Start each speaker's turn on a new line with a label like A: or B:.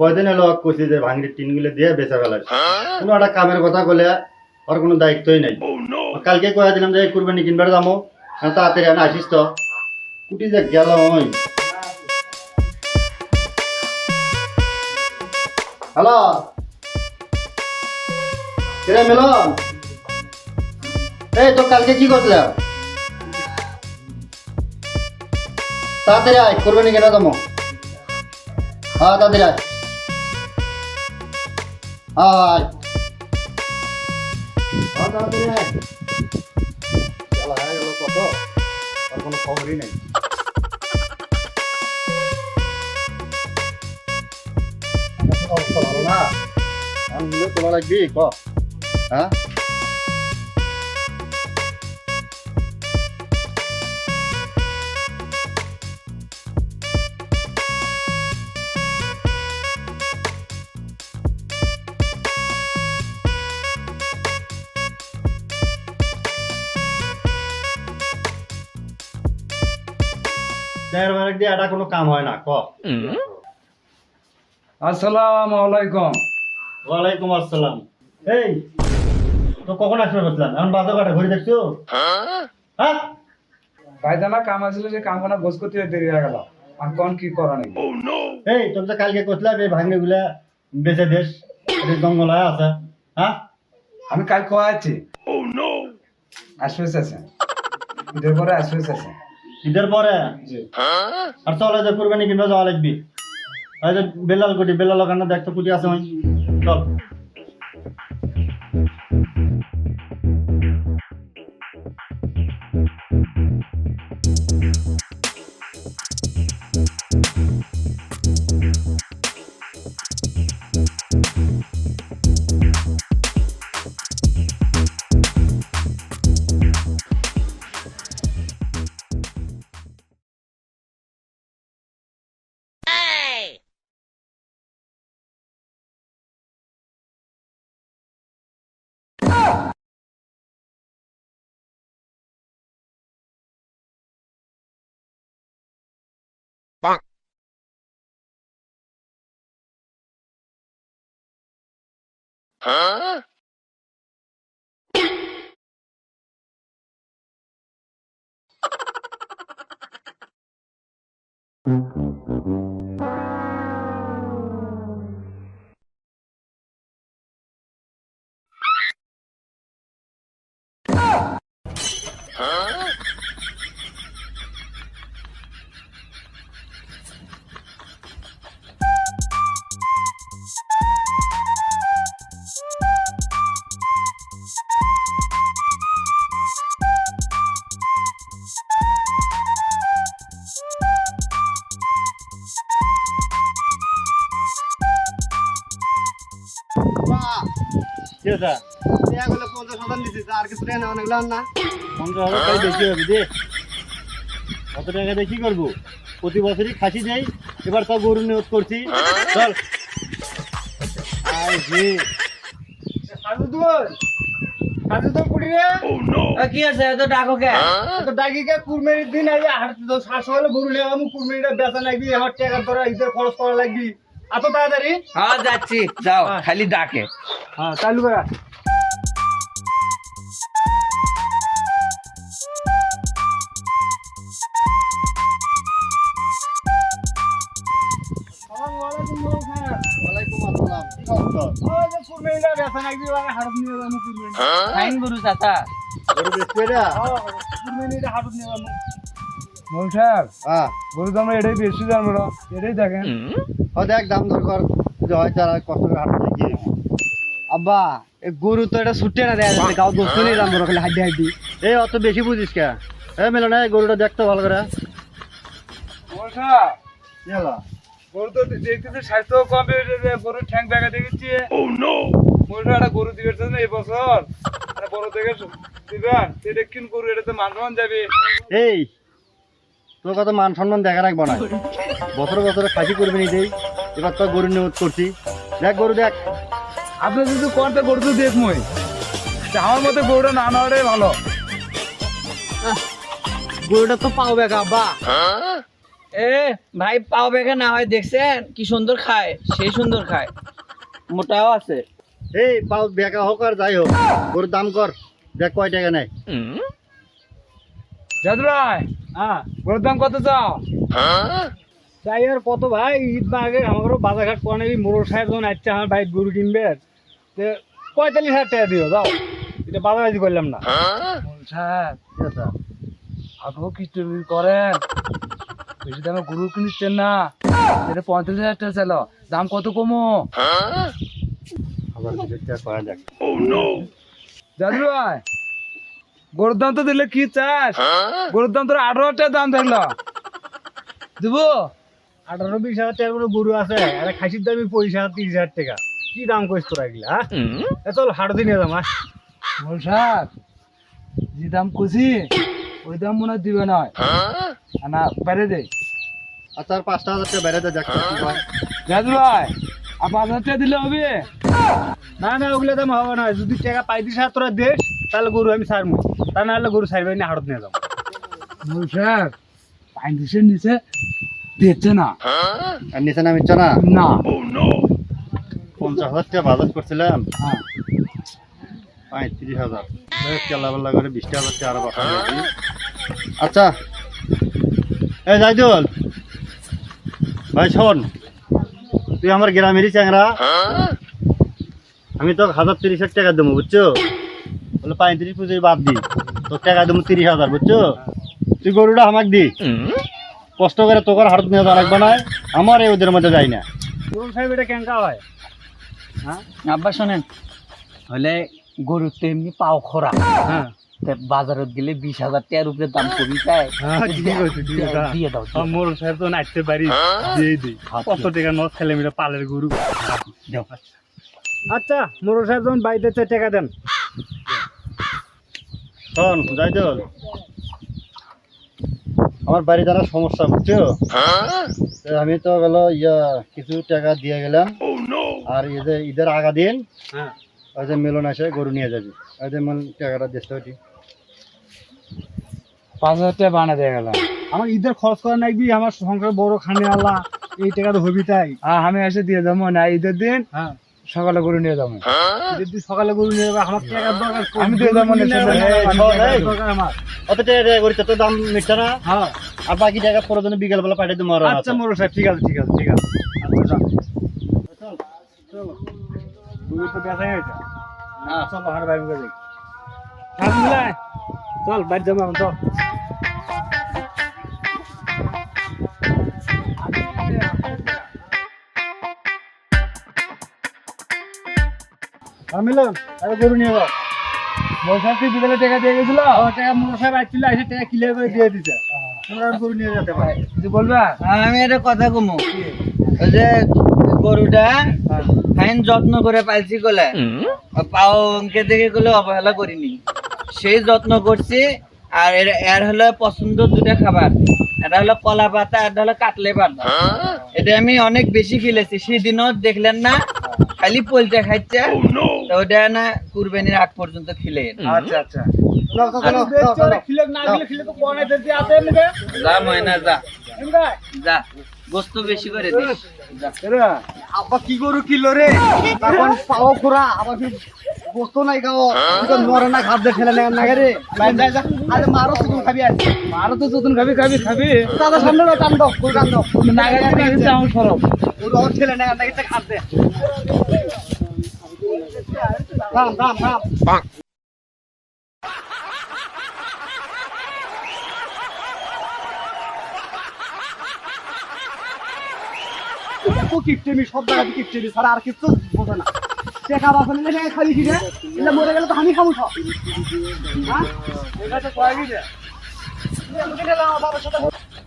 A: কয়দিন এলো কইছি যে ভাঙড়ির টিনগুলো দিয়ে বেচা ফেলাস কোনো একটা কামের কথা বলে আর কোনো দায়িত্বই নাই। কালকে কয়ে দিলাম যে কুরবানি কিনবার যাব তাড়াতাড়ি আমি আসিস তো। কুটি যে গেল ওই হ্যালো? কিরে মিলন? এই তো কালকে কি করছিলাম? তাড়াতাড়ি আয় কুরবানি কেনা যাব হ্যাঁ তাড়াতাড়ি আয়। গেল কত আর কোনো খবরই নেই অবস্থা ভালো না আমি তোলা লাগবি ক হ্যাঁ দেড় বারেক দিয়ে এটা কোনো কাম হয় না ক?
B: আসসালামু আলাইকুম।
A: ওয়ালাইকুম আসসালাম। এই তো কখন আসবে বলছিলাম? এখন বাজার কাটা? ঘুরে দেখছ? হ্যাঁ?
B: ভাইদানা কাম আসলে যে কামখানা গোস করতে দেরি হয়ে গেল। আর কোন কি করা নেই?
A: এই তুমি তো কালকে করছিলাম এই গুলা বেঁচে দেশ এই জঙ্গল হয়ে আছে। হ্যাঁ?
B: আমি কাল কোয়া আছি আসবে আছে ঈদের পরে আসবে আছে
A: ঈদের পরে?
B: জি।
A: আর চলে যে কুরবানি কিনবা যাওয়া লাগবি। বেলাল কোটি বেলাল ওখানে দেখতে কুটি আছে ওই। চল কি আছে পঞ্চাশ হাজার টাকা বেশি হবে দে। কত টাকা দিয়ে কি করব? প্রতি বছরই খাসি দেই এবার তো গরু নিয়োগ করছি। চল। আয় জি
C: কি আছে? এত ডাকো কে?
A: তো ডাকিকে কুরমেরির দিন আই হাট তো শ্বাস গরু নিয়ে আমি কুরমেরিটা বেচা লাগবি আমার টাকা ধরে ঈদের খরচ করা লাগবি। এত তাড়াতাড়ি?
C: হ্যাঁ যাচ্ছি। যাও খালি ডাকে।
A: হ্যাঁ চালু করা ওয়ালাইকুম আসসালাম। কি খবর?
C: ফাইন গরু
B: সাহেব
A: হ্যাঁ।
B: গরু তো আমরা এটাই বেশি না এটাই দেখেন।
A: ও দেখ দাম দর কর যে হয় তারা কষ্ট করে হাট গিয়ে
D: আব্বা এ গরু তো এটা ছুটে না দেয়া যাচ্ছে গাও দোস্ত নেই দাম বড় খালি হাড্ডি হাড্ডি।
A: এই অত বেশি বুঝিস কে? এ মেলো না গরুটা দেখতে ভালো করে।
B: সাহেব গরু তো দেখতেছে স্বাস্থ্য কম গরুর ঠ্যাং ব্যাগা দেখেছি। সাহেব একটা গরু দিবে না এই বছর। একটা বড় দেখে দিবেন সেটা কিন গরু এটা তো মান যাবে।
A: এই তোর কত মান সম্মান দেখা রাখব না। বছর বছরে খাসি করবি নি দেই এবার তো গরু নিয়োগ করছি। দেখ গরু দেখ।
B: আপনি যদি কোনটা গরু তো দেখ মই। আমার মতে গরুটা না নেওয়াটাই ভালো।
D: গরুটা তো পাও বেকা আব্বা।
C: এ ভাই পাও বেগে না হয় দেখছেন? কি সুন্দর খায় সেই সুন্দর খায়। মোটাও আছে।
A: এই পাও বেকা হোক আর যাই হোক গরুর দাম কর। দেখ কয় টাকা নেয়।
B: জাদু ভাই
D: হ্যাঁ।
B: গরুর দাম কত চাও?
D: তাই আর কত ভাই? ঈদ আগে আমারও বাজার ঘাট করে নেবি মোড়ল সাহেব যখন আসছে আমার ভাই গরু কিনবে। তো পঁয়তাল্লিশ হাজার টাকা দিও যাও। এটা করলাম না।
B: স্যার
A: ঠিক আছে।
B: আপনিও কি করেন। বেশি দামে গরু কিনছেন না। এটা পঁয়তাল্লিশ হাজার টাকা ছিল। দাম কত কমো?
A: আবার কিছু করা যাক।
B: জাদু ভাই গরুর দাম তো দিলে কি চাস? গরুর দাম তোর আঠারো হাজার টাকা দাম ধরলো। দেবো?
D: আঠারো বিশ হাজার টাকার কোনো গরু আছে আরে খাসির দামি পঁচিশ হাজার তিরিশ হাজার টাকা। কি দাম কইস তোরা এগুলা হ্যাঁ? এ চল হাট দিন যাম হ্যাঁ?
B: বল স্যার যে দাম কষি ওই দাম মনে হয় দিবে নয় না বাইরে দে।
A: আচ্ছা আর পাঁচটা হাজার টাকা বেড়ে দে যাক কি কয়।
B: ভাই। আর পাঁচ হাজার টাকা দিলে হবে।
D: না না ওগুলো দাম হবে না। যদি টাকা পাই দিস তোরা দেশ তাহলে গরু আমি ছাড়বো তা না হলে গরু ছাড়বে না হাটত নিয়ে যাব।
B: বল স্যার পঁয়ত্রিশের নিচে দিচ্ছে না।
A: আর নিচে নামিচ্ছ না?
B: না।
A: পঞ্চাশ হাজার টাকা বাজার করছিলাম।
B: হ্যাঁ।
A: পঁয়ত্রিশ হাজার। কেলা বেলা করে বিশটা হাজার টাকা আরও বাসা আচ্ছা। এই জাইদুল। ভাই শোন। তুই আমার গ্রামেরই চ্যাংরা। আমি তো হাজার তিরিশ হাজার টাকা দেবো বুঝছ? বলে পঁয়ত্রিশ পুজোর বাদ দি। তোর টাকা দেবো তিরিশ হাজার বুঝছ? তুই গরুটা আমাকে দি। কষ্ট করে তোকার হাত নিয়ে লাগবে না আমার এই ওদের মধ্যে যাই না।
D: গরু সাহেব এটা কেঙ্কা হয়? হ্যাঁ?
C: আব্বা শোনেন হলে গরুর তো এমনি পাও খরা।
D: হ্যাঁ।
C: বাজারত গেলে বিশ হাজার টাকার উপরে দাম কমই যায়
D: হ্যাঁ।
C: দিয়ে দাও
D: মোড়ল সাহেব তো নাচতে পারি দিয়ে দিই।
C: হ্যাঁ,
D: কত টাকা নস খেলে মিলে পালের গরু? আচ্ছা মোর সাহেব যখন বাড়িতে টাকা দেন
A: শোন আমার বাড়ি জানার সমস্যা বুঝছ? আমি তো গেল ইয়া কিছু টাকা দিয়ে গেলাম। আর ঈদের ঈদের আগা দিন
D: হ্যাঁ।
A: ওই যে মিলন আসে গরু নিয়ে যাবি। ওই যে মিলন টাকাটা দিতে হটি
B: পাঁচ হাজার টাকা বানা দিয়ে গেলাম।
D: আমার ঈদের খরচ করা নাকবি আমার সংসার বড় খানে আল্লাহ এই টাকা তো হবি তাই।
B: আর আমি এসে দিয়ে যাব না ঈদের দিন
D: হ্যাঁ।
B: সকালে গরু নিয়ে যাব।
D: ঈদের দিন সকালে গরু নিয়ে যাবে আমার টাকার দরকার
B: আমি দিয়ে যাব।
D: গরু
A: অত টাকা টাকা তো দাম মিটছে না।
D: হ্যাঁ।
A: আর বাকি টাকা পরে জন্য বিকেল বেলা পাঠিয়ে দেবো
D: আচ্ছা মোড়ল সাহেব ঠিক আছে ঠিক আছে ঠিক আছে। আচ্ছা। চলো। গরু তো বেচা হয়েছে।
C: না
D: চলো হার বাইরে হ্যাঁ চল বাইরে যাব চল। মিলন আরে গরু নিয়ে যাও।
B: বলছিলাম তুই বিকেলে টাকা দিয়ে গেছিল?
D: টাকা মোটর সাহেব আসছিল এসে টাকা ক্লিয়ার করে দিয়ে দিছে। তোমরা গরু নিয়ে যেতে পারে।
B: তুই বলবা?
C: আমি একটা কথা কমো। যে গরুটা ফাইন যত্ন করে পালছি গলে পাও অঙ্কে দেখে গেলে অবহেলা করিনি। সেই যত্ন করছি আর এর এর হলো পছন্দ দুটা খাবার। এটা হলো কলা পাতা এটা হলো কাটলে পাতা। এটা আমি অনেক বেশি খেলেছি সেদিনও দেখলেন না খালি পোলটা খাইছে। তো ওটা না কুরবানির আগ পর্যন্ত খেলে।
B: আচ্ছা আচ্ছা।
C: যা ময়না যা। যা গোস্ত বেশি করে দিস
D: আব্বা কি গরু কিলো রে? পাও খোরা আবার গোস্ত নাই গাও। তো মরে না খাদ্য ঠেলে না না রে। বাইরে যাই যা। আরে মারো তুই খাবি আজ।
B: মারো তো খাবি খাবি খাবি।
D: দাদা সামনে না টান দাও কই টান দাও।
B: নাগা দিতে আমার সরব।
D: ঠেলে না না এটা খাদ্য রাম রাম রাম। ও কিপটেমি সব জায়গাতে কিপটেমি ছাড়া আর কিছু বোঝে না। টেকা বাসন নিলে খালি রে এটা মরে গেলে তো আমি খাব সব। হ্যাঁ? বাবার সাথে